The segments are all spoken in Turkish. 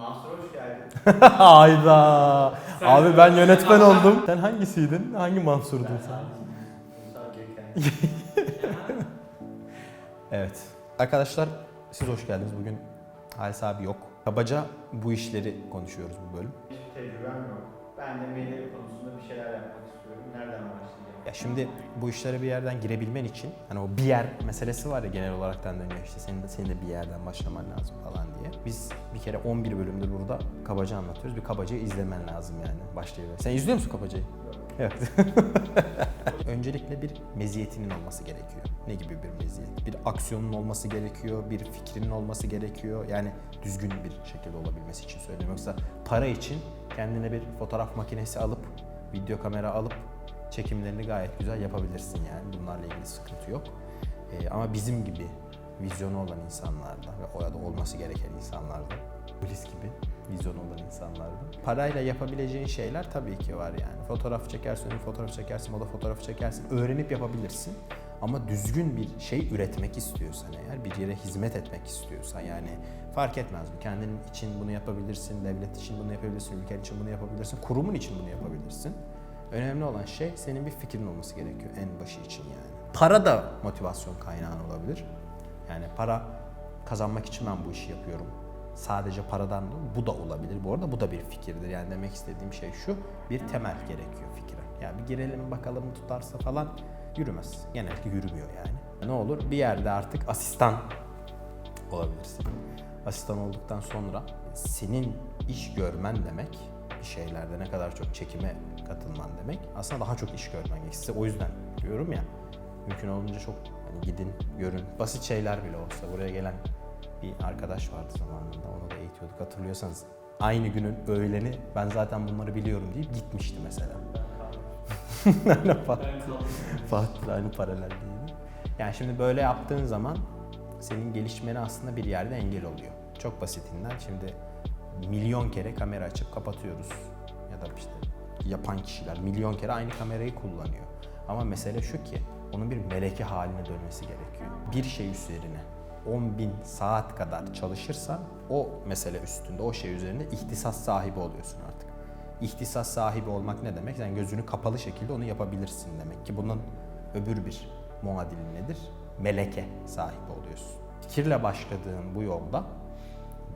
Mansur hoş geldin. Hayda. Abi ben yönetmen oldum. Sen hangisiydin? Hangi Mansur'dun sen? Evet. Arkadaşlar siz hoş geldiniz. Bugün Halis abi yok. Kabaca bu işleri konuşuyoruz bu bölüm. Hiçbir tecrübem yok. Ben de medya konusunda bir şeyler yapmak istiyorum. Nereden başlayacağım? Ya şimdi bu işlere bir yerden girebilmen için hani o bir yer meselesi var ya genel olaraktan dönüyor işte senin de, senin de bir yerden başlaman lazım falan diye. Biz bir kere 11 bölümdür burada kabaca anlatıyoruz. Bir kabacayı izlemen lazım yani başlayabilir. Sen izliyor musun kabacayı? Evet. Öncelikle bir meziyetinin olması gerekiyor. Ne gibi bir meziyet? Bir aksiyonun olması gerekiyor, bir fikrinin olması gerekiyor. Yani düzgün bir şekilde olabilmesi için söylüyorum. Yoksa para için kendine bir fotoğraf makinesi alıp, video kamera alıp çekimlerini gayet güzel yapabilirsin yani. Bunlarla ilgili sıkıntı yok. Ee, ama bizim gibi vizyonu olan insanlarda ve o ya da olması gereken insanlarda, polis gibi vizyonu olan insanlarda parayla yapabileceğin şeyler tabii ki var yani. Fotoğraf çekersin, fotoğraf çekersin, moda fotoğrafı çekersin. Öğrenip yapabilirsin. Ama düzgün bir şey üretmek istiyorsan eğer, bir yere hizmet etmek istiyorsan yani fark etmez bu. Kendin için bunu yapabilirsin, devlet için bunu yapabilirsin, ülken için bunu yapabilirsin, kurumun için bunu yapabilirsin. Önemli olan şey senin bir fikrin olması gerekiyor en başı için yani. Para da motivasyon kaynağın olabilir. Yani para kazanmak için ben bu işi yapıyorum. Sadece paradan da bu da olabilir. Bu arada bu da bir fikirdir. Yani demek istediğim şey şu. Bir temel gerekiyor fikre. Yani bir girelim bakalım tutarsa falan yürümez. Genellikle yürümüyor yani. Ne olur bir yerde artık asistan olabilirsin. Asistan olduktan sonra senin iş görmen demek şeylerde ne kadar çok çekime katılman demek aslında daha çok iş görmen gerekiyor. O yüzden diyorum ya mümkün olunca çok hani gidin görün basit şeyler bile olsa buraya gelen bir arkadaş vardı zamanında onu da eğitiyorduk hatırlıyorsanız aynı günün öğleni ben zaten bunları biliyorum deyip gitmişti mesela. Aynen Fatih. Aynı paralel değil. Yani şimdi böyle yaptığın zaman senin gelişmene aslında bir yerde engel oluyor. Çok basitinden şimdi milyon kere kamera açıp kapatıyoruz. Ya da işte yapan kişiler milyon kere aynı kamerayı kullanıyor. Ama mesele şu ki onun bir meleke haline dönmesi gerekiyor. Bir şey üzerine 10 bin saat kadar çalışırsan o mesele üstünde, o şey üzerinde ihtisas sahibi oluyorsun artık. İhtisas sahibi olmak ne demek? Sen gözünü kapalı şekilde onu yapabilirsin demek ki. Bunun öbür bir muadili nedir? Meleke sahibi oluyorsun. Fikirle başladığın bu yolda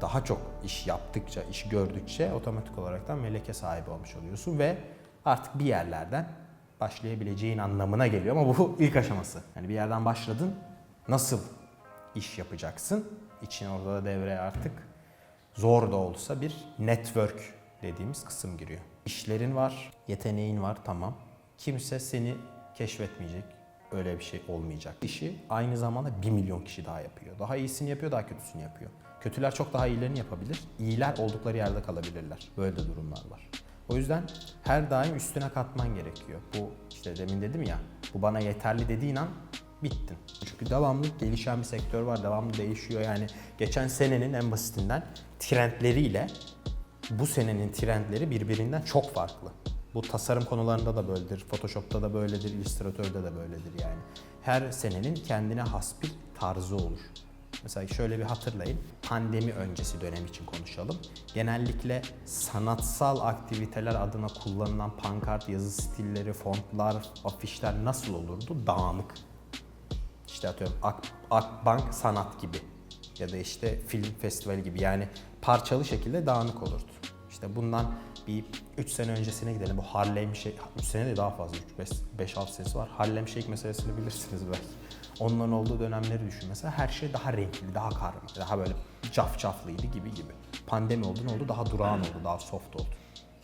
daha çok iş yaptıkça, iş gördükçe otomatik olaraktan meleke sahibi olmuş oluyorsun ve artık bir yerlerden başlayabileceğin anlamına geliyor ama bu ilk aşaması. Yani bir yerden başladın, nasıl iş yapacaksın? İçin orada da devreye artık zor da olsa bir network dediğimiz kısım giriyor. İşlerin var, yeteneğin var tamam. Kimse seni keşfetmeyecek. Öyle bir şey olmayacak. İşi aynı zamanda 1 milyon kişi daha yapıyor. Daha iyisini yapıyor, daha kötüsünü yapıyor. Kötüler çok daha iyilerini yapabilir. İyiler oldukları yerde kalabilirler. Böyle de durumlar var. O yüzden her daim üstüne katman gerekiyor. Bu işte demin dedim ya, bu bana yeterli dediğin an bittin. Çünkü devamlı gelişen bir sektör var, devamlı değişiyor. Yani geçen senenin en basitinden trendleriyle bu senenin trendleri birbirinden çok farklı. Bu tasarım konularında da böyledir, Photoshop'ta da böyledir, Illustrator'da da böyledir yani. Her senenin kendine has bir tarzı olur. Mesela şöyle bir hatırlayın. Pandemi öncesi dönem için konuşalım. Genellikle sanatsal aktiviteler adına kullanılan pankart, yazı stilleri, fontlar, afişler nasıl olurdu? Dağınık. İşte atıyorum Ak, Akbank Sanat gibi ya da işte film festivali gibi yani parçalı şekilde dağınık olurdu. İşte bundan bir 3 sene öncesine gidelim. Bu Harlem Shake, 3 sene de daha fazla, 5-6 senesi var. Harlem Shake meselesini bilirsiniz belki. Onların olduğu dönemleri düşün mesela. Her şey daha renkli, daha karma, daha böyle cafcaflıydı gibi gibi. Pandemi oldu ne oldu? Daha durağan oldu, daha soft oldu.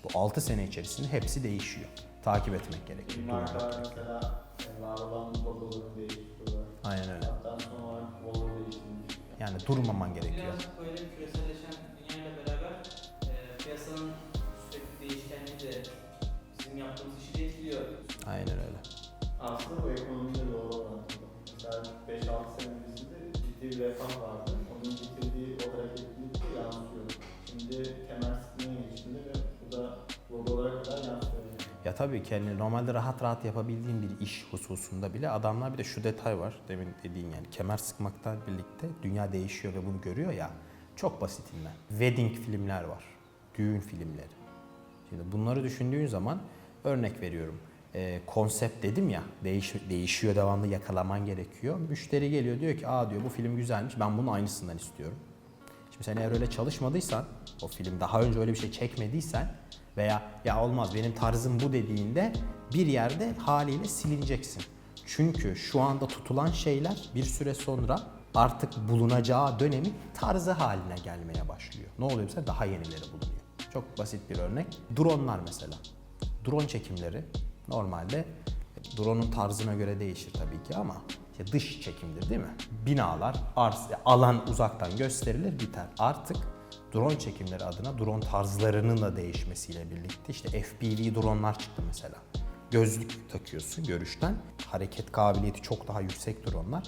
Bu 6 sene içerisinde hepsi değişiyor. Takip etmek gerekiyor. Bir markalar mesela e, var olan logolarını değiştiriyorlar. Aynen öyle. Hatta son olarak logo değiştirmiş. Yani durmaman gerekiyor. Birazcık böyle küreselleşen dünyayla beraber e, piyasanın sürekli değişkenliği de bizim yaptığımız işi de etkiliyor. Aynen öyle. Aslında bu ekonomiyle sene ciddi bir refah vardı. Onun getirdiği o hareketlilik de yansıyor. Şimdi kemer sıkmaya geçtiğinde ve bu da logolara kadar yansıyor. Ya tabii ki hani normalde rahat rahat yapabildiğin bir iş hususunda bile adamlar bir de şu detay var. Demin dediğin yani kemer sıkmaktan birlikte dünya değişiyor ve bunu görüyor ya. Çok basitinden. Wedding filmler var. Düğün filmleri. Şimdi bunları düşündüğün zaman örnek veriyorum. Ee, konsept dedim ya değiş, değişiyor devamlı yakalaman gerekiyor. Müşteri geliyor diyor ki aa diyor bu film güzelmiş ben bunun aynısından istiyorum. Şimdi sen eğer öyle çalışmadıysan, o film daha önce öyle bir şey çekmediysen veya ya olmaz benim tarzım bu dediğinde bir yerde haliyle silineceksin. Çünkü şu anda tutulan şeyler bir süre sonra artık bulunacağı dönemin tarzı haline gelmeye başlıyor. Ne oluyor mesela daha yenileri bulunuyor. Çok basit bir örnek. Dronlar mesela. Drone çekimleri normalde drone'un tarzına göre değişir tabii ki ama işte dış çekimdir değil mi? Binalar, arz, alan uzaktan gösterilir biter. Artık drone çekimleri adına drone tarzlarının da değişmesiyle birlikte işte FPV dronelar çıktı mesela. Gözlük takıyorsun görüşten. Hareket kabiliyeti çok daha yüksek dronelar.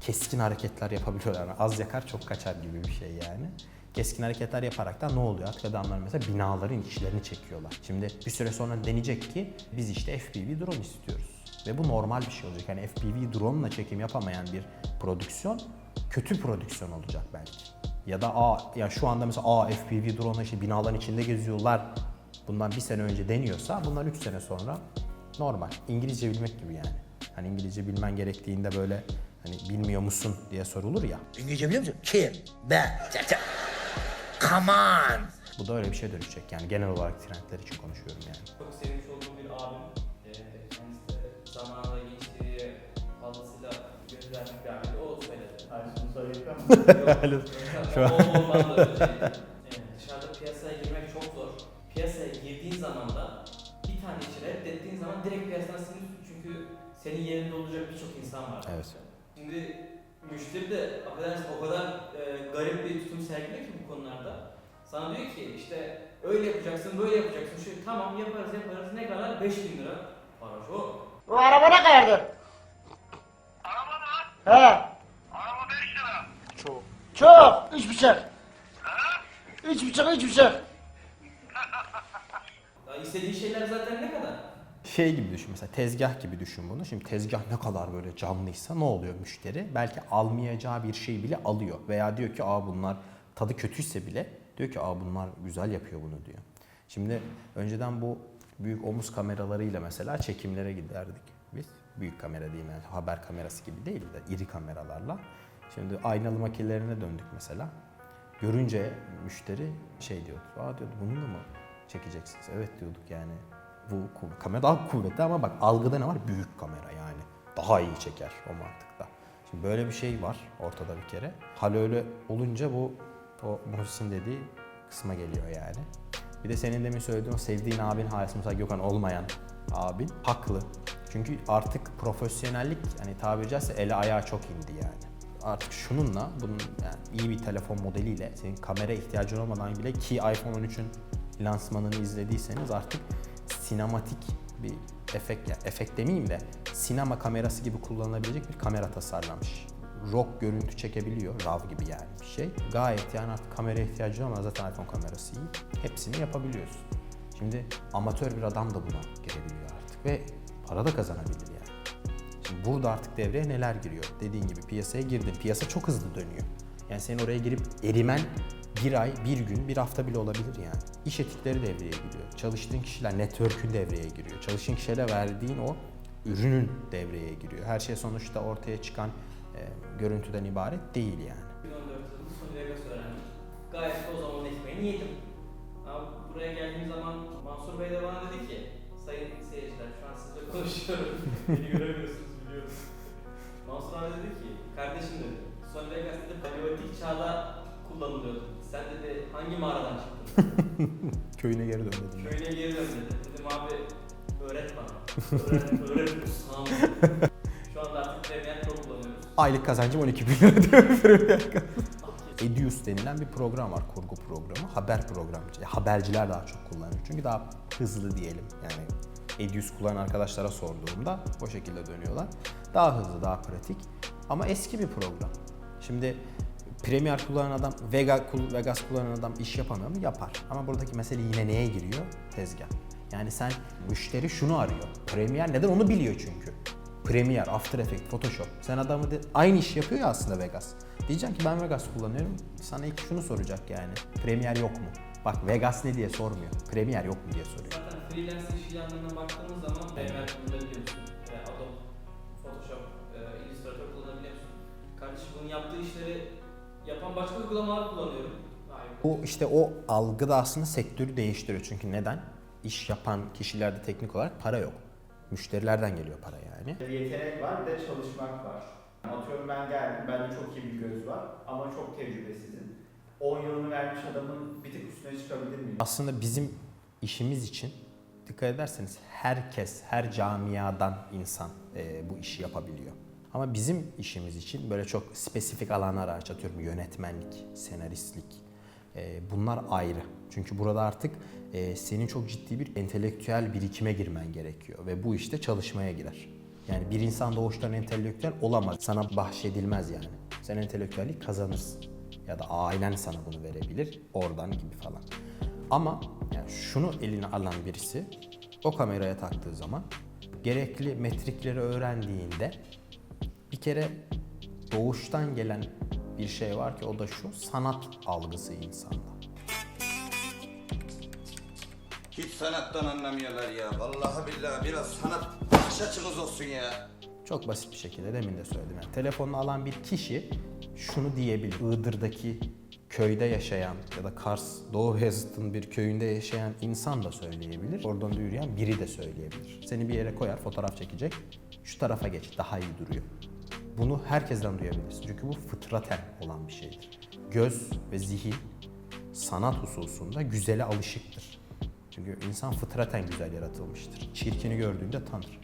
Keskin hareketler yapabiliyorlar. Yani az yakar çok kaçar gibi bir şey yani. Keskin hareketler yaparak da ne oluyor? Artık adamlar mesela binaların içlerini çekiyorlar. Şimdi bir süre sonra deneyecek ki biz işte FPV drone istiyoruz. Ve bu normal bir şey olacak. Yani FPV drone ile çekim yapamayan bir prodüksiyon kötü prodüksiyon olacak belki. Ya da a ya şu anda mesela a FPV drone işte binaların içinde geziyorlar. Bundan bir sene önce deniyorsa bundan 3 sene sonra normal. İngilizce bilmek gibi yani. Hani İngilizce bilmen gerektiğinde böyle hani bilmiyor musun diye sorulur ya. İngilizce biliyor musun? Kim? Ben. Come on. Bu da öyle bir şey dönüşecek yani genel olarak trendler için konuşuyorum yani. Çok sevmiş olduğum bir abim. Ee, kendisi de zamanında gençliğe fazlasıyla gönül vermiş bir abiydi. O söyledi. Aysun Sarıkan mı? Şu an- O olmaz da şeydi. Evet, dışarıda piyasaya girmek çok zor. Piyasaya girdiğin zaman da bir tane işi reddettiğin zaman direkt piyasadan siliniyorsun. Çünkü senin yerinde olacak birçok insan var. Evet. Şimdi müşteri de affedersin o kadar e, garip bir tutum sergiliyor ki. Sana diyor ki işte öyle yapacaksın, böyle yapacaksın. Şöyle tamam yaparız yaparız. Ne kadar? 5000 lira. Para çok. Bu araba ne kadardı? Araba mı? He. Araba 5 lira. Çok. Üç buçuk. Üç buçuk, üç buçuk. Ya istediğin şeyler zaten ne kadar? Şey gibi düşün mesela tezgah gibi düşün bunu. Şimdi tezgah ne kadar böyle canlıysa ne oluyor müşteri? Belki almayacağı bir şey bile alıyor. Veya diyor ki aa bunlar tadı kötüyse bile diyor ki aa bunlar güzel yapıyor bunu diyor. Şimdi önceden bu büyük omuz kameralarıyla mesela çekimlere giderdik biz. Büyük kamera değil yani haber kamerası gibi değil de iri kameralarla. Şimdi aynalı makinelerine döndük mesela. Görünce müşteri şey diyordu. Aa diyordu bununla mı çekeceksiniz? Evet diyorduk yani. Bu kamera daha kuvvetli ama bak algıda ne var? Büyük kamera yani. Daha iyi çeker o mantıkta. Şimdi böyle bir şey var ortada bir kere. Hal öyle olunca bu o Muhsin dediği kısma geliyor yani. Bir de senin demin söylediğin o sevdiğin abin hali mesela Gökhan olmayan abin haklı. Çünkü artık profesyonellik hani tabiri caizse ele ayağı çok indi yani. Artık şununla bunun yani iyi bir telefon modeliyle senin kamera ihtiyacın olmadan bile ki iPhone 13'ün lansmanını izlediyseniz artık sinematik bir efekt ya efekt demeyeyim de sinema kamerası gibi kullanılabilecek bir kamera tasarlamış. Rock görüntü çekebiliyor, RAW gibi yani bir şey. Gayet yani artık kamera ihtiyacı olmadan zaten iPhone kamerası iyi. Hepsini yapabiliyorsun. Şimdi amatör bir adam da buna girebiliyor artık ve para da kazanabilir yani. Şimdi burada artık devreye neler giriyor? Dediğin gibi piyasaya girdin. Piyasa çok hızlı dönüyor. Yani senin oraya girip erimen bir ay, bir gün, bir hafta bile olabilir yani. İş etikleri devreye giriyor. Çalıştığın kişiler network'ün devreye giriyor. Çalıştığın kişilere verdiğin o ürünün devreye giriyor. Her şey sonuçta ortaya çıkan e, görüntüden ibaret değil yani. 2014 yılında Sony Vegas öğrendim. Gayet o zaman ekmeğini yedim. Ama buraya geldiğim zaman Mansur Bey de bana dedi ki Sayın seyirciler şu an sizle konuşuyorum. Beni göremiyorsunuz biliyorum. Mansur abi dedi ki kardeşim dedi Sony Vegas dedi paleolitik çağda kullanılıyordu. Sen dedi hangi mağaradan çıktın? Köyüne geri dön dedim. Köyüne geri dön dedi. Dedim abi öğret bana. Öğret, öğret ustam. Aylık kazancım 12 bin lira diyor Premier Edius denilen bir program var, kurgu programı. Haber programı. Ya, Haberciler daha çok kullanıyor. Çünkü daha hızlı diyelim. Yani Edius kullanan arkadaşlara sorduğumda o şekilde dönüyorlar. Daha hızlı, daha pratik. Ama eski bir program. Şimdi Premiere kullanan adam, Vega, Vegas kullanan adam iş yapamıyor mu? Yapar. Ama buradaki mesele yine neye giriyor? Tezgah. Yani sen müşteri şunu arıyor. Premiere neden? Onu biliyor çünkü. Premiere, After Effects, Photoshop. Sen adamı de, aynı iş yapıyor ya aslında Vegas. Diyeceğim ki ben Vegas kullanıyorum. Sana ilk şunu soracak yani. Premiere yok mu? Bak Vegas ne diye sormuyor. Premiere yok mu diye soruyor. Zaten freelance iş ilanlarına baktığımız zaman Premiere kullanabiliyorsun. E, Adobe, Photoshop, e, Illustrator kullanabiliyorsun. Kardeşim bunun yaptığı işleri yapan başka uygulamalar kullanıyorum. Bu işte o algı da aslında sektörü değiştiriyor. Çünkü neden? İş yapan kişilerde teknik olarak para yok. Müşterilerden geliyor para yani. Yetenek var, bir de çalışmak var. Atıyorum ben geldim, bende çok iyi bir göz var ama çok tecrübesizim. 10 yılını vermiş adamın bir tık üstüne çıkabilir miyim? Aslında bizim işimiz için dikkat ederseniz herkes, her camiadan insan e, bu işi yapabiliyor. Ama bizim işimiz için böyle çok spesifik alanlar atıyorum yönetmenlik, senaristlik e, bunlar ayrı. Çünkü burada artık e, senin çok ciddi bir entelektüel birikime girmen gerekiyor ve bu işte çalışmaya girer. Yani bir insan doğuştan entelektüel olamaz. Sana bahşedilmez yani. Sen entelektüellik kazanırsın. Ya da ailen sana bunu verebilir. Oradan gibi falan. Ama yani şunu eline alan birisi o kameraya taktığı zaman gerekli metrikleri öğrendiğinde bir kere doğuştan gelen bir şey var ki o da şu sanat algısı insanda. Hiç sanattan anlamıyorlar ya. Vallahi billahi biraz sanat bakış olsun ya. Çok basit bir şekilde demin de söyledim. Yani telefonunu alan bir kişi şunu diyebilir. Iğdır'daki köyde yaşayan ya da Kars, Doğu Beyazıt'ın bir köyünde yaşayan insan da söyleyebilir. Oradan da yürüyen biri de söyleyebilir. Seni bir yere koyar, fotoğraf çekecek. Şu tarafa geç, daha iyi duruyor. Bunu herkesten duyabilirsin. Çünkü bu fıtraten olan bir şeydir. Göz ve zihin sanat hususunda güzele alışıktır. Çünkü insan fıtraten güzel yaratılmıştır. Çirkini gördüğünde tanır.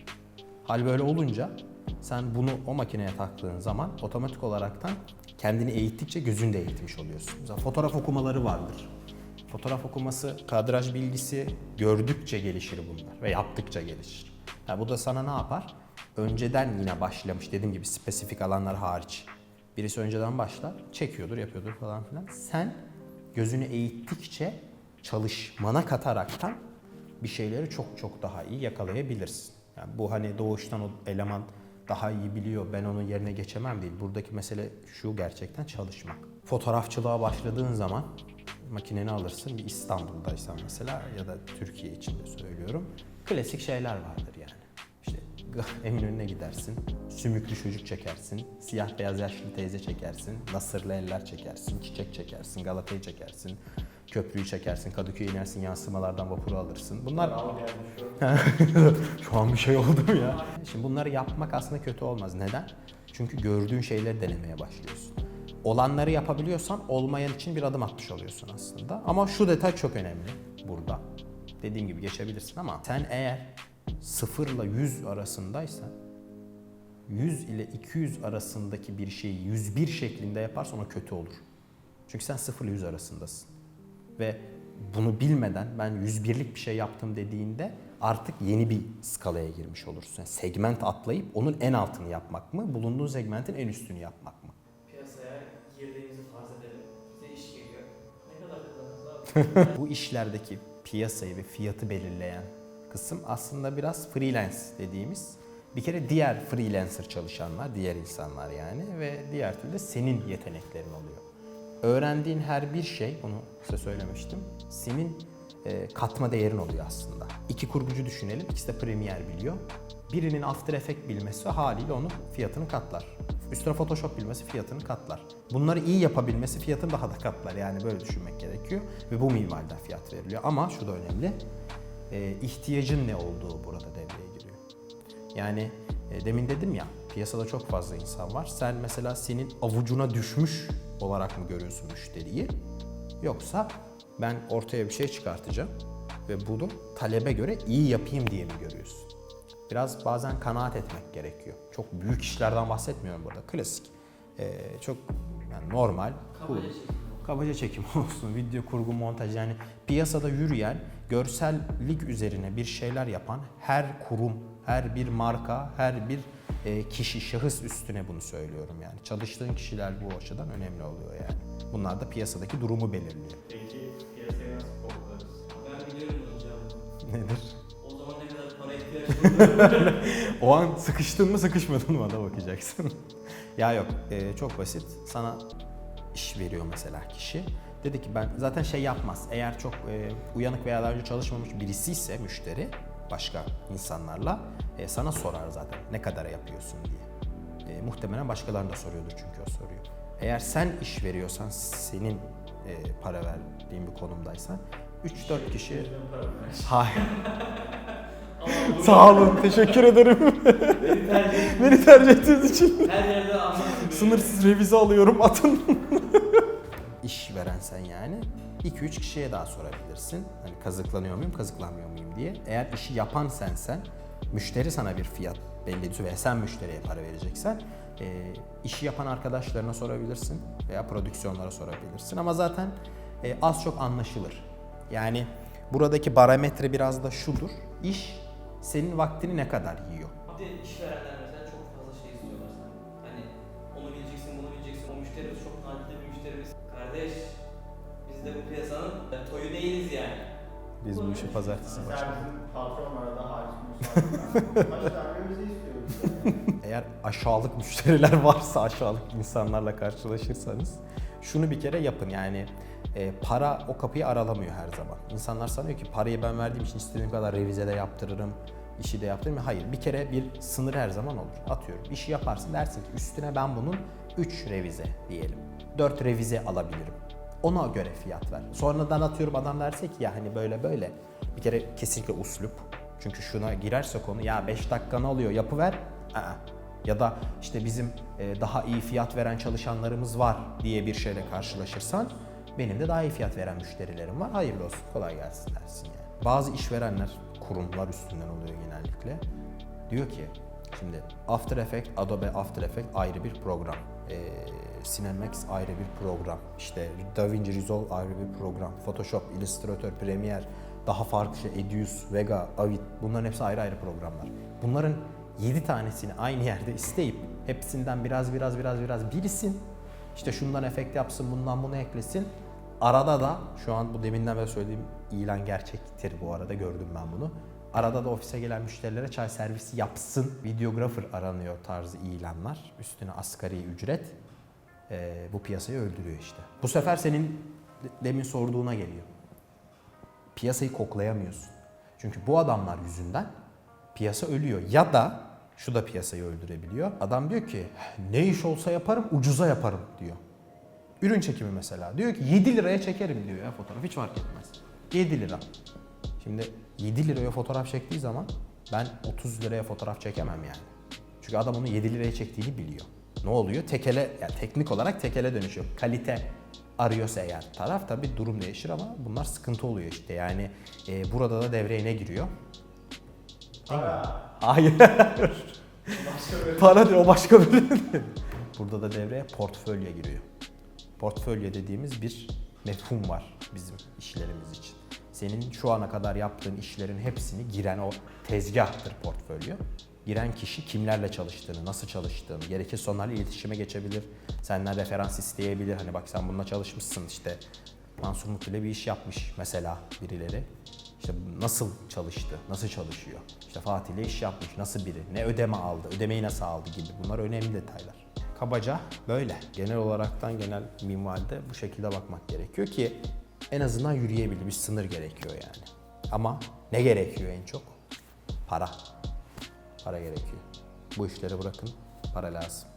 Hal böyle olunca sen bunu o makineye taktığın zaman otomatik olaraktan kendini eğittikçe gözünü de eğitmiş oluyorsun. Mesela fotoğraf okumaları vardır. Fotoğraf okuması, kadraj bilgisi gördükçe gelişir bunlar ve yaptıkça gelişir. Yani bu da sana ne yapar? Önceden yine başlamış dediğim gibi spesifik alanlar hariç. Birisi önceden başlar, çekiyordur, yapıyordur falan filan. Sen gözünü eğittikçe çalışmana kataraktan bir şeyleri çok çok daha iyi yakalayabilirsin. Yani bu hani doğuştan o eleman daha iyi biliyor, ben onun yerine geçemem değil. Buradaki mesele şu gerçekten çalışmak. Fotoğrafçılığa başladığın zaman makineni alırsın bir İstanbul'daysan mesela ya da Türkiye için de söylüyorum. Klasik şeyler vardır yani. İşte Eminönü'ne gidersin, sümüklü çocuk çekersin, siyah beyaz yaşlı teyze çekersin, nasırlı eller çekersin, çiçek çekersin, Galata'yı çekersin, köprüyü çekersin, Kadıköy'e inersin, yansımalardan vapuru alırsın. Bunlar şu an bir şey oldu mu ya? Şimdi bunları yapmak aslında kötü olmaz. Neden? Çünkü gördüğün şeyleri denemeye başlıyorsun. Olanları yapabiliyorsan olmayan için bir adım atmış oluyorsun aslında. Ama şu detay çok önemli burada. Dediğim gibi geçebilirsin ama sen eğer 0 ile 100 arasındaysan 100 ile 200 arasındaki bir şeyi 101 şeklinde yaparsan o kötü olur. Çünkü sen 0 ile 100 arasındasın. Ve bunu bilmeden ben 101'lik bir şey yaptım dediğinde artık yeni bir skalaya girmiş olursun. Yani segment atlayıp onun en altını yapmak mı, bulunduğun segmentin en üstünü yapmak mı? Piyasaya girdiğimizi farz edelim. Bize iş geliyor. Ne kadar kullanırız abi? Bu işlerdeki piyasayı ve fiyatı belirleyen kısım aslında biraz freelance dediğimiz bir kere diğer freelancer çalışanlar, diğer insanlar yani ve diğer türlü de senin yeteneklerin oluyor. Öğrendiğin her bir şey, onu size söylemiştim, senin e, katma değerin oluyor aslında. İki kurgucu düşünelim, ikisi de Premiere biliyor. Birinin After Effects bilmesi haliyle onun fiyatını katlar. Üstüne Photoshop bilmesi fiyatını katlar. Bunları iyi yapabilmesi fiyatını daha da katlar. Yani böyle düşünmek gerekiyor. Ve bu minvalden fiyat veriliyor. Ama şu da önemli. E, ihtiyacın ne olduğu burada devreye giriyor. Yani e, demin dedim ya piyasada çok fazla insan var. Sen mesela senin avucuna düşmüş olarak mı görüyorsun müşteriyi? Yoksa ben ortaya bir şey çıkartacağım ve bunu talebe göre iyi yapayım diye mi görüyorsun? Biraz bazen kanaat etmek gerekiyor. Çok büyük işlerden bahsetmiyorum burada. Klasik. e, çok yani normal. cool. Kabaca çekim. Kabaca çekim olsun, video kurgu, montaj yani piyasada yürüyen, görsellik üzerine bir şeyler yapan her kurum, her bir marka, her bir kişi, şahıs üstüne bunu söylüyorum yani. Çalıştığın kişiler bu açıdan önemli oluyor yani. Bunlar da piyasadaki durumu belirliyor. Peki piyasayı nasıl koklarız? Ben biliyorum cevabını. Nedir? O zaman ne kadar para ihtiyacı olur? O an sıkıştın mı sıkışmadın mı da bakacaksın. Ya yok e, çok basit. Sana iş veriyor mesela kişi. Dedi ki ben zaten şey yapmaz. Eğer çok e, uyanık veya daha önce çalışmamış birisi ise müşteri başka insanlarla e, sana sorar zaten ne kadar yapıyorsun diye. E, muhtemelen başkalarına da soruyordur çünkü o soruyu. Eğer sen iş veriyorsan, senin e, para verdiğin bir konumdaysan 3-4 kişi... Hayır. Sağ olun, teşekkür ederim. beni tercih Beni tercih ettiğiniz için. her yerde anlatın. Sınırsız revize alıyorum atın. İş veren sen yani 2-3 kişiye daha sorabilirsin. Hani kazıklanıyor muyum, kazıklanmıyor muyum diye. Eğer işi yapan sensen, müşteri sana bir fiyat belli ediyor ve sen müşteriye para vereceksen e, işi yapan arkadaşlarına sorabilirsin veya prodüksiyonlara sorabilirsin. Ama zaten e, az çok anlaşılır. Yani buradaki barometre biraz da şudur. İş senin vaktini ne kadar yiyor? Bir işverenler mesela çok fazla şey istiyorlar senden. Hani onu bileceksin, bunu bileceksin. O müşterimiz çok nadide bir müşterimiz. Kardeş, biz de bu piyasanın toyu değiliz yani. Biz bu işi pazartesi yani. Eğer aşağılık müşteriler varsa, aşağılık insanlarla karşılaşırsanız şunu bir kere yapın yani e, para o kapıyı aralamıyor her zaman. İnsanlar sanıyor ki parayı ben verdiğim için istediğim kadar revize de yaptırırım, işi de yaptırırım. Hayır bir kere bir sınır her zaman olur. Atıyorum işi yaparsın dersin ki üstüne ben bunun 3 revize diyelim. 4 revize alabilirim. Ona göre fiyat ver. Sonradan atıyorum adam derse ki ya hani böyle böyle. Bir kere kesinlikle uslup. Çünkü şuna girerse konu ya 5 dakikanı alıyor yapıver. Aa. Ya da işte bizim e, daha iyi fiyat veren çalışanlarımız var diye bir şeyle karşılaşırsan benim de daha iyi fiyat veren müşterilerim var. Hayırlı olsun kolay gelsin dersin yani. Bazı işverenler kurumlar üstünden oluyor genellikle. Diyor ki şimdi After Effects, Adobe After Effects ayrı bir program. Ee, Cinemax ayrı bir program. İşte DaVinci Resolve ayrı bir program. Photoshop, Illustrator, Premiere, daha farklı şey, Edius, Vega, Avid bunların hepsi ayrı ayrı programlar. Bunların 7 tanesini aynı yerde isteyip hepsinden biraz biraz biraz biraz birisin. İşte şundan efekt yapsın, bundan bunu eklesin. Arada da şu an bu deminden beri söylediğim ilan gerçektir bu arada gördüm ben bunu. Arada da ofise gelen müşterilere çay servisi yapsın. Videographer aranıyor tarzı ilanlar. Üstüne asgari ücret. Ee, bu piyasayı öldürüyor işte. Bu sefer senin de- demin sorduğuna geliyor. Piyasayı koklayamıyorsun. Çünkü bu adamlar yüzünden piyasa ölüyor. Ya da şu da piyasayı öldürebiliyor. Adam diyor ki ne iş olsa yaparım ucuza yaparım diyor. Ürün çekimi mesela. Diyor ki 7 liraya çekerim diyor ya fotoğraf hiç fark etmez. 7 lira. Şimdi 7 liraya fotoğraf çektiği zaman ben 30 liraya fotoğraf çekemem yani. Çünkü adam onu 7 liraya çektiğini biliyor. Ne oluyor? Tekele, yani teknik olarak tekele dönüşüyor. Kalite arıyorsa eğer taraf tabii durum değişir ama bunlar sıkıntı oluyor işte. Yani e, burada da devreye ne giriyor? Para. Hayır. Para değil o başka bir Burada da devreye portföy giriyor. Portföy dediğimiz bir mefhum var bizim işlerimiz için. Senin şu ana kadar yaptığın işlerin hepsini giren o tezgahtır portföy. Giren kişi kimlerle çalıştığını, nasıl çalıştığını, gerekirse onlarla iletişime geçebilir. Senden referans isteyebilir. Hani bak sen bununla çalışmışsın işte. Mansur Mutlu ile bir iş yapmış mesela birileri. İşte nasıl çalıştı, nasıl çalışıyor? İşte Fatih ile iş yapmış, nasıl biri, ne ödeme aldı, ödemeyi nasıl aldı gibi bunlar önemli detaylar. Kabaca böyle. Genel olaraktan genel minvalde bu şekilde bakmak gerekiyor ki en azından yürüyebilir bir sınır gerekiyor yani. Ama ne gerekiyor en çok? Para. Para gerekiyor. Bu işleri bırakın, para lazım.